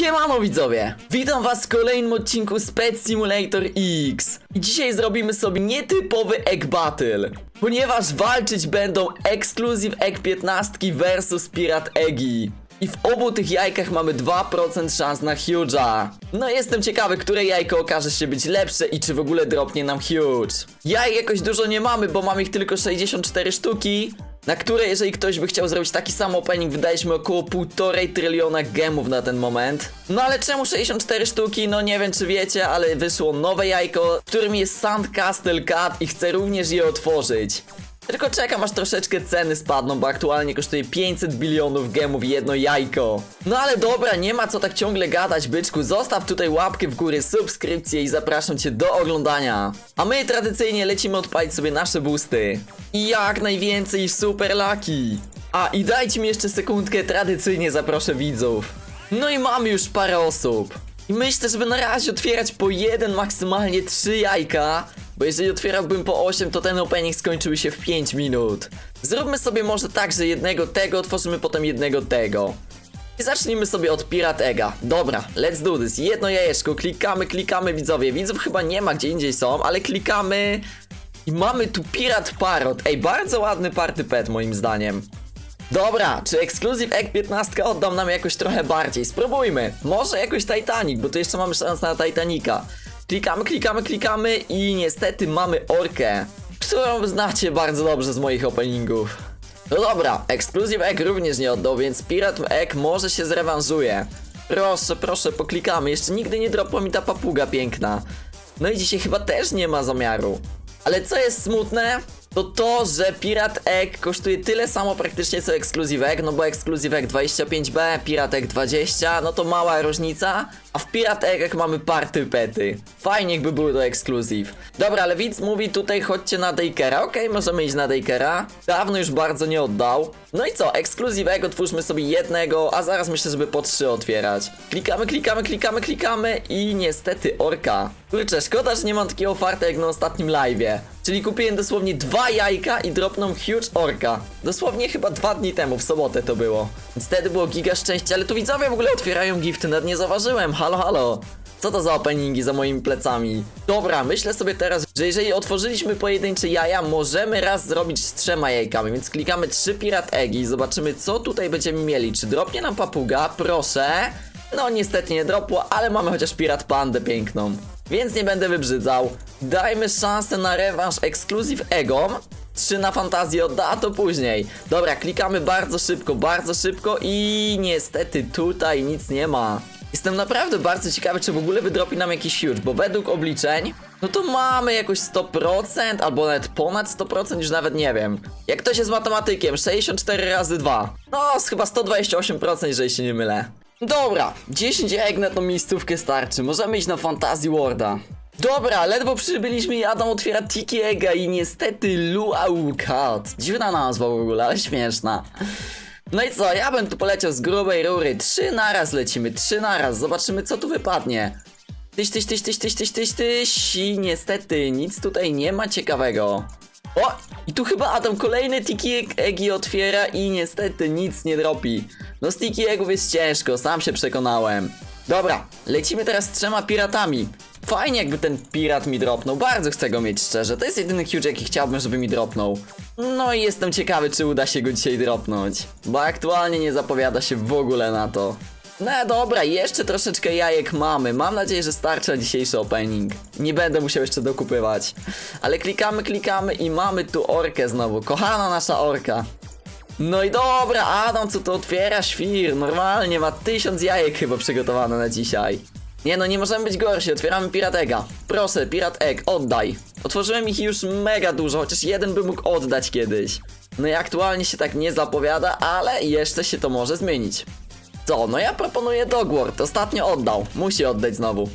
Siemano widzowie! Witam was w kolejnym odcinku z Pet Simulator X I dzisiaj zrobimy sobie nietypowy Egg Battle Ponieważ walczyć będą Exclusive Egg 15 versus Pirat Eggi i w obu tych jajkach mamy 2% szans na Huge'a. No jestem ciekawy, które jajko okaże się być lepsze i czy w ogóle dropnie nam Huge. Jaj jakoś dużo nie mamy, bo mamy ich tylko 64 sztuki, na które jeżeli ktoś by chciał zrobić taki sam opening, wydaliśmy około 1,5 tryliona gemów na ten moment. No ale czemu 64 sztuki? No nie wiem czy wiecie, ale wyszło nowe jajko, którym jest Sandcastle Cat i chcę również je otworzyć. Tylko czekam aż troszeczkę ceny spadną, bo aktualnie kosztuje 500 bilionów gemów jedno jajko. No ale dobra, nie ma co tak ciągle gadać, byczku. Zostaw tutaj łapkę w górę, subskrypcję i zapraszam cię do oglądania. A my tradycyjnie lecimy odpalić sobie nasze boosty. I jak najwięcej super laki. A i dajcie mi jeszcze sekundkę, tradycyjnie zaproszę widzów. No i mamy już parę osób. I myślę, żeby na razie otwierać po jeden, maksymalnie trzy jajka. Bo jeżeli otwierałbym po 8, to ten opening skończył się w 5 minut. Zróbmy sobie może tak, że jednego tego otworzymy, potem jednego tego. I zacznijmy sobie od Pirat Ega. Dobra, let's do this. Jedno jajeczko, klikamy, klikamy widzowie. Widzów chyba nie ma, gdzie indziej są, ale klikamy. I mamy tu Pirat Parrot. Ej, bardzo ładny party pet moim zdaniem. Dobra, czy Exclusive Egg 15 oddam nam jakoś trochę bardziej? Spróbujmy. Może jakoś Titanic, bo tu jeszcze mamy szansę na Titanica. Klikamy, klikamy, klikamy i niestety mamy orkę, którą znacie bardzo dobrze z moich openingów. No dobra, Exclusive Egg również nie oddał, więc Pirate Egg może się zrewanżuje. Proszę, proszę, poklikamy. Jeszcze nigdy nie dropła mi ta papuga piękna. No i dzisiaj chyba też nie ma zamiaru. Ale co jest smutne, to to, że Pirat Egg kosztuje tyle samo praktycznie co Exclusive Egg, no bo Exclusive Egg 25B, Pirat Egg 20, no to mała różnica, a w Pirat Eggach mamy party pety. Fajnie jakby były to Exclusive. Dobra, ale widz mówi tutaj chodźcie na Dakera, okej, możemy iść na Dakera. Dawno już bardzo nie oddał. No i co, Exclusive Egg otwórzmy sobie jednego, a zaraz myślę, żeby po trzy otwierać. Klikamy, klikamy, klikamy, klikamy i niestety orka. Kurczę, szkoda, że nie mam takiej oferty jak na ostatnim live'ie. Czyli kupiłem dosłownie dwa jajka i dropną huge orka. Dosłownie chyba dwa dni temu, w sobotę to było. Wtedy było giga szczęścia, ale tu widzowie w ogóle otwierają gifty, nawet nie zauważyłem. Halo, halo. Co to za openingi za moimi plecami? Dobra, myślę sobie teraz, że jeżeli otworzyliśmy pojedyncze jaja, możemy raz zrobić z trzema jajkami, więc klikamy trzy Pirat Eggi i zobaczymy co tutaj będziemy mieli. Czy dropnie nam papuga? Proszę. No niestety nie dropło, ale mamy chociaż Pirat Pandę piękną. Więc nie będę wybrzydzał. Dajmy szansę na rewanż Exclusive Egom. 3 na fantazję odda, a to później. Dobra, klikamy bardzo szybko, bardzo szybko i niestety tutaj nic nie ma. Jestem naprawdę bardzo ciekawy, czy w ogóle wydropi nam jakiś huge, bo według obliczeń, no to mamy jakoś 100%, albo nawet ponad 100%, już nawet nie wiem. Jak ktoś jest matematykiem, 64 razy 2. No, z chyba 128%, jeżeli się nie mylę. Dobra, 10 jajek na tą miejscówkę starczy, możemy iść na Fantasy Worda. Dobra, ledwo przybyliśmy i Adam otwiera Tiki Ega i niestety Luau Cat. Dziwna nazwa w ogóle, ale śmieszna. No i co, ja bym tu poleciał z grubej rury. Trzy naraz lecimy, trzy naraz. Zobaczymy co tu wypadnie. Tyś, tyś, tyś, tyś, tyś, tyś, tyś, tyś. I niestety nic tutaj nie ma ciekawego. O! I tu chyba Adam kolejny Tiki Egi otwiera i niestety nic nie dropi. No z Tiki Egów jest ciężko, sam się przekonałem. Dobra, lecimy teraz z trzema piratami. Fajnie jakby ten pirat mi dropnął, bardzo chcę go mieć szczerze. To jest jedyny huge jaki chciałbym, żeby mi dropnął. No i jestem ciekawy, czy uda się go dzisiaj dropnąć. Bo aktualnie nie zapowiada się w ogóle na to. No dobra, jeszcze troszeczkę jajek mamy. Mam nadzieję, że starczy na dzisiejszy opening. Nie będę musiał jeszcze dokupywać. Ale klikamy, klikamy i mamy tu orkę znowu. Kochana nasza orka. No i dobra, Adam, co to otwiera świr? Normalnie ma tysiąc jajek chyba przygotowane na dzisiaj. Nie no, nie możemy być gorsi, otwieramy Pirat Egga. Proszę, Pirat Egg, oddaj. Otworzyłem ich już mega dużo, chociaż jeden by mógł oddać kiedyś. No i aktualnie się tak nie zapowiada, ale jeszcze się to może zmienić. Co? No ja proponuję Dogward. Ostatnio oddał. Musi oddać znowu.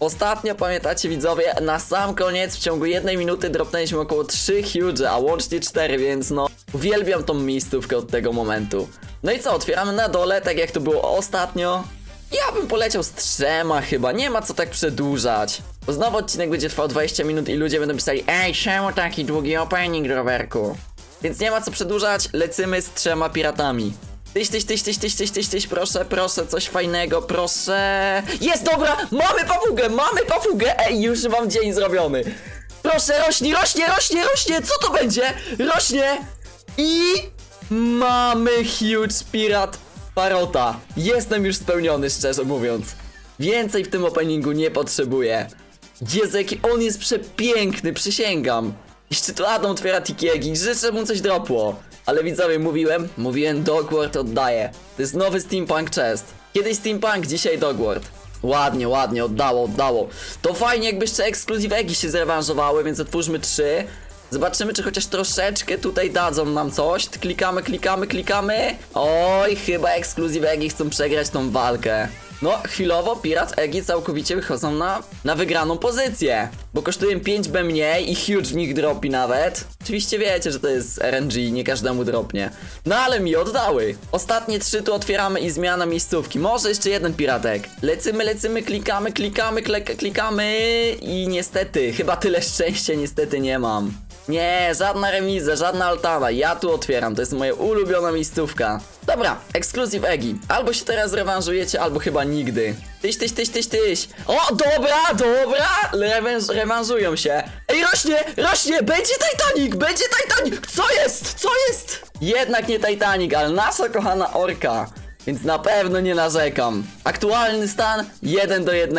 Ostatnio, pamiętacie widzowie, na sam koniec w ciągu jednej minuty dropnęliśmy około 3 huge, a łącznie 4, więc no uwielbiam tą miejscówkę od tego momentu. No i co, otwieramy na dole, tak jak to było ostatnio. Ja bym poleciał z trzema chyba, nie ma co tak przedłużać. Bo znowu odcinek będzie trwał 20 minut i ludzie będą pisali Ej, czemu taki długi opening, rowerku? Więc nie ma co przedłużać, lecimy z trzema piratami. Tyś, tyś, tyś, tyś, tyś, tyś, tyś, tyś, proszę, proszę, coś fajnego, proszę. Jest, dobra, mamy papugę, mamy papugę. Ej, już mam dzień zrobiony. Proszę, rośnie, rośnie, rośnie, rośnie, co to będzie? Rośnie i mamy huge pirat parota. Jestem już spełniony, szczerze mówiąc. Więcej w tym openingu nie potrzebuję. Jezu, on jest przepiękny, przysięgam. Jeszcze tu Adam otwiera tikiegi, życzę mu coś dropło. Ale widzowie, mówiłem, mówiłem Dogward oddaję. To jest nowy Steampunk Chest. Kiedyś Steampunk, dzisiaj Dogward. Ładnie, ładnie, oddało, oddało. To fajnie, jakby jeszcze ekskluzywegi się zrewanżowały, więc otwórzmy trzy. Zobaczymy, czy chociaż troszeczkę tutaj dadzą nam coś. Klikamy, klikamy, klikamy. Oj, chyba ekskluzywegi chcą przegrać tą walkę. No, chwilowo Pirat Egi całkowicie wychodzą na, na wygraną pozycję. Bo kosztują 5 B mniej i huge w nich dropi nawet. Oczywiście wiecie, że to jest RNG, nie każdemu dropnie. No ale mi oddały. Ostatnie trzy tu otwieramy i zmiana miejscówki. Może jeszcze jeden piratek. Lecymy, lecymy, klikamy, klikamy, klikamy i niestety, chyba tyle szczęścia niestety nie mam. Nie, żadna remiza, żadna altana. Ja tu otwieram, to jest moja ulubiona miejscówka. Dobra, ekskluzyw Egi. Albo się teraz rewanżujecie, albo chyba nigdy. Tyś, tyś, tyś, tyś, tyś. O, dobra, dobra! Rewanż, rewanżują się. Ej, rośnie, rośnie! Będzie Titanic, będzie Titanic! Co jest? Co jest? Jednak nie Titanic, ale nasza kochana orka. Więc na pewno nie narzekam. Aktualny stan 1 do 1.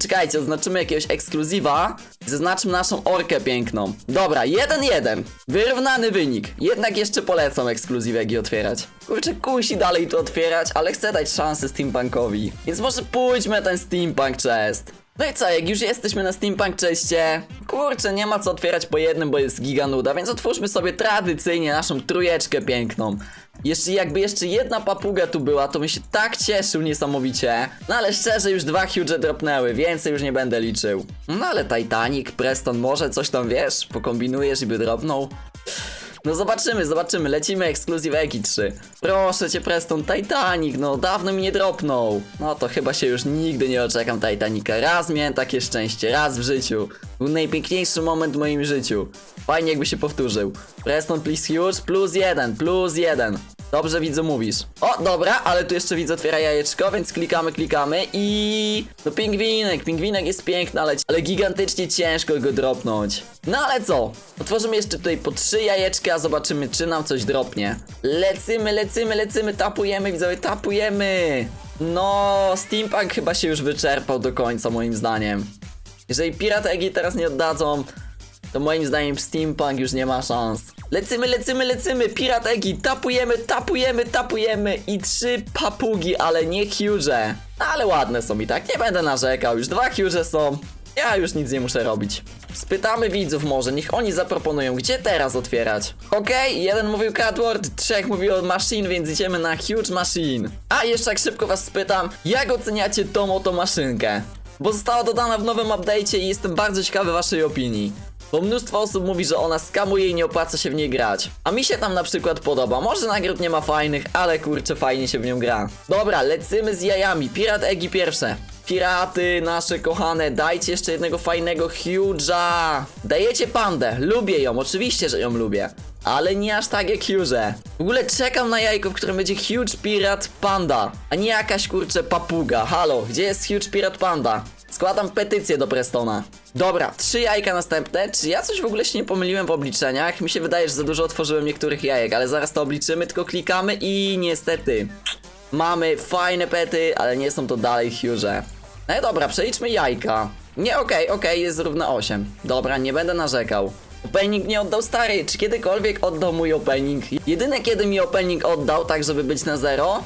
Czekajcie, oznaczymy jakiegoś ekskluzywa zaznaczmy naszą orkę piękną. Dobra, 1-1. Wyrównany wynik. Jednak jeszcze polecam ekskluzywegi otwierać. Kurczę, kusi dalej to otwierać, ale chcę dać szansę Steampunkowi. Więc może pójdźmy ten Steampunk Chest. No i co, jak już jesteśmy na Steampunk Chestie, kurczę, nie ma co otwierać po jednym, bo jest giga nuda, więc otwórzmy sobie tradycyjnie naszą trójeczkę piękną. Jeszcze jakby jeszcze jedna papuga tu była, to bym się tak cieszył niesamowicie. No ale szczerze, już dwa huge dropnęły, więcej już nie będę liczył. No ale Titanic, Preston, może coś tam wiesz, pokombinujesz i by dropnął. No zobaczymy, zobaczymy, lecimy ekskluzyw Eki 3 Proszę cię Preston, Titanic, no dawno mi nie dropnął. No to chyba się już nigdy nie oczekam Titanica. Raz miałem takie szczęście, raz w życiu. Był najpiękniejszy moment w moim życiu. Fajnie jakby się powtórzył. Preston please huge, plus jeden, plus jeden Dobrze widzu mówisz. O, dobra, ale tu jeszcze widzę otwiera jajeczko, więc klikamy, klikamy i... No pingwinek, pingwinek jest piękny, ale, ale gigantycznie ciężko go dropnąć. No ale co? Otworzymy jeszcze tutaj po trzy jajeczka, zobaczymy czy nam coś dropnie. Lecymy, lecymy, lecymy, tapujemy widzowie, tapujemy. No, Steampunk chyba się już wyczerpał do końca moim zdaniem. Jeżeli Pirat Egi teraz nie oddadzą, to moim zdaniem Steampunk już nie ma szans. Lecymy, lecymy, lecymy, Pirat Egi, tapujemy, tapujemy, tapujemy i trzy papugi, ale nie huge. Ale ładne są i tak, nie będę narzekał, już dwa huge są. Ja już nic nie muszę robić. Spytamy widzów może, niech oni zaproponują, gdzie teraz otwierać. Okej, jeden mówił Catword, trzech mówił Machine, więc idziemy na Huge Machine. A jeszcze tak szybko was spytam, jak oceniacie tą oto maszynkę? Bo została dodana w nowym update'cie i jestem bardzo ciekawy waszej opinii. Bo mnóstwo osób mówi, że ona skamuje i nie opłaca się w niej grać. A mi się tam na przykład podoba. Może nagród nie ma fajnych, ale kurczę fajnie się w nią gra. Dobra, lecymy z jajami. Pirat Egi pierwsze. Piraty nasze kochane, dajcie jeszcze jednego fajnego huge'a. Dajecie pandę, lubię ją, oczywiście, że ją lubię. Ale nie aż tak jak Huge. W ogóle czekam na jajko, w którym będzie Huge Pirat Panda, a nie jakaś kurczę papuga. Halo, gdzie jest Huge Pirat Panda? Składam petycję do Prestona. Dobra, trzy jajka następne. Czy ja coś w ogóle się nie pomyliłem w obliczeniach? Mi się wydaje, że za dużo otworzyłem niektórych jajek, ale zaraz to obliczymy, tylko klikamy i niestety mamy fajne pety, ale nie są to dalej huge. No i dobra, przeliczmy jajka. Nie, okej, okej, jest równa 8. Dobra, nie będę narzekał. Opening nie oddał stary, czy kiedykolwiek oddał mój opening? Jedyne kiedy mi opening oddał, tak żeby być na zero,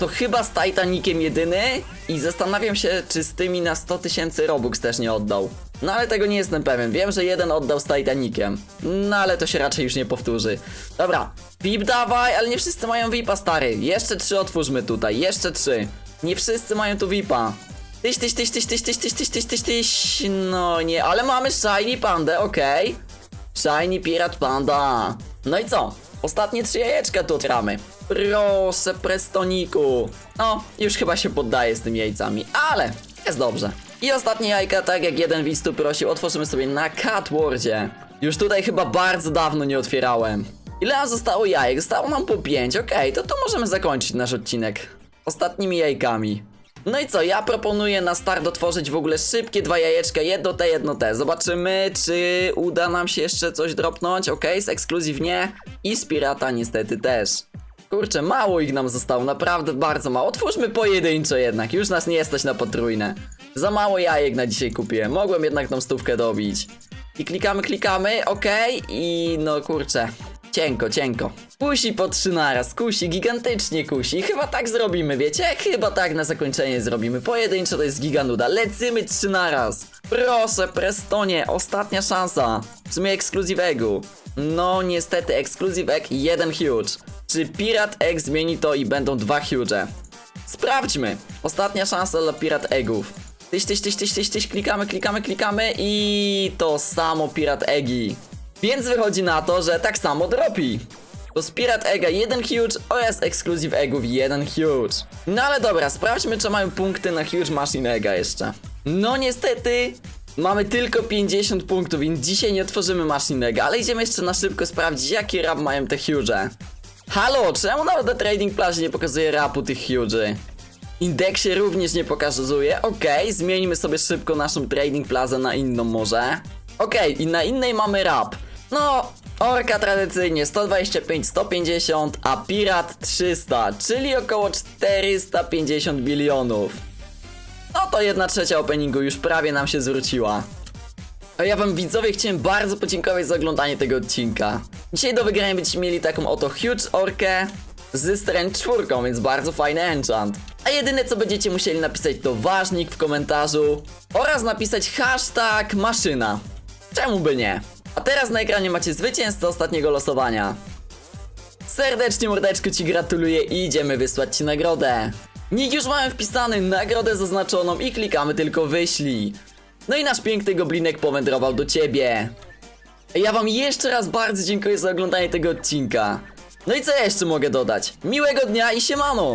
to chyba z Titaniciem jedyny i zastanawiam się, czy z tymi na 100 tysięcy Robux też nie oddał. No ale tego nie jestem pewien. Wiem, że jeden oddał z Titaniciem. No ale to się raczej już nie powtórzy. Dobra, VIP dawaj, ale nie wszyscy mają VIPa, stary. Jeszcze trzy otwórzmy tutaj, jeszcze trzy. Nie wszyscy mają tu VIPa. Tyś, tyś, tyś, tyś, tyś, tyś, tyś, tyś, tyś, tyś, tyś. No nie, ale mamy Shiny Pandę, okej. Shiny Pirat Panda. No i co? Ostatnie trzy jajeczka tu otwieramy. Proszę, Prestoniku. No, już chyba się poddaje z tymi jajcami, ale jest dobrze. I ostatnie jajka, tak jak jeden widz tu prosił, otworzymy sobie na Catwordzie. Już tutaj chyba bardzo dawno nie otwierałem. Ile nam zostało jajek? Zostało nam po 5, okej, to tu możemy zakończyć nasz odcinek. Ostatnimi jajkami. No i co, ja proponuję na start otworzyć w ogóle szybkie dwa jajeczka, jedno te, jedno te. Zobaczymy, czy uda nam się jeszcze coś dropnąć, okej, z ekskluzyw nie i z pirata niestety też. Kurczę, mało ich nam zostało, naprawdę bardzo mało. Otwórzmy pojedynczo jednak, już nas nie stać na potrójne. Za mało jajek na dzisiaj kupiłem, mogłem jednak tą stówkę dobić. I klikamy, klikamy, okej, i no kurczę, cienko, cienko. Kusi po trzy naraz, kusi, gigantycznie kusi. Chyba tak zrobimy, wiecie? Chyba tak na zakończenie zrobimy. Pojedynczo to jest giganuda, lecymy trzy naraz. Proszę, Prestonie, ostatnia szansa. W sumie ekskluzywegu. No niestety, ekskluzyw egg, jeden huge. Czy Pirat Egg zmieni to i będą dwa huge? Sprawdźmy. Ostatnia szansa dla Pirat Eggów. Tyś, tyś, tyś, tyś, tyś, tyś, klikamy, klikamy, klikamy i to samo Pirat Eggi. Więc wychodzi na to, że tak samo dropi. To z Pirat Egga jeden huge oraz Exclusive Eggów jeden huge. No ale dobra, sprawdźmy czy mają punkty na huge Machine Egga jeszcze. No niestety, mamy tylko 50 punktów, więc dzisiaj nie otworzymy Egga, ale idziemy jeszcze na szybko sprawdzić jaki rap mają te huge. Halo, czemu nawet na Trading Plazie nie pokazuje rapu tych huge? Indeksie również nie pokazuje. Okej, zmienimy sobie szybko naszą Trading Plazę na inną może. Okej, i na innej mamy rap. No, Orka tradycyjnie 125, 150, a Pirat 300, czyli około 450 bilionów. No to jedna trzecia openingu już prawie nam się zwróciła. A ja wam widzowie chciałem bardzo podziękować za oglądanie tego odcinka. Dzisiaj do wygrania będziecie mieli taką oto huge orkę z strength 4, więc bardzo fajny enchant. A jedyne co będziecie musieli napisać to ważnik w komentarzu oraz napisać hashtag maszyna. Czemu by nie? A teraz na ekranie macie zwycięzcę ostatniego losowania. Serdecznie mordeczku ci gratuluję i idziemy wysłać ci nagrodę. Nick już mamy wpisany nagrodę zaznaczoną i klikamy tylko wyślij. No i nasz piękny goblinek powędrował do ciebie. Ja wam jeszcze raz bardzo dziękuję za oglądanie tego odcinka. No i co ja jeszcze mogę dodać? Miłego dnia i siemano!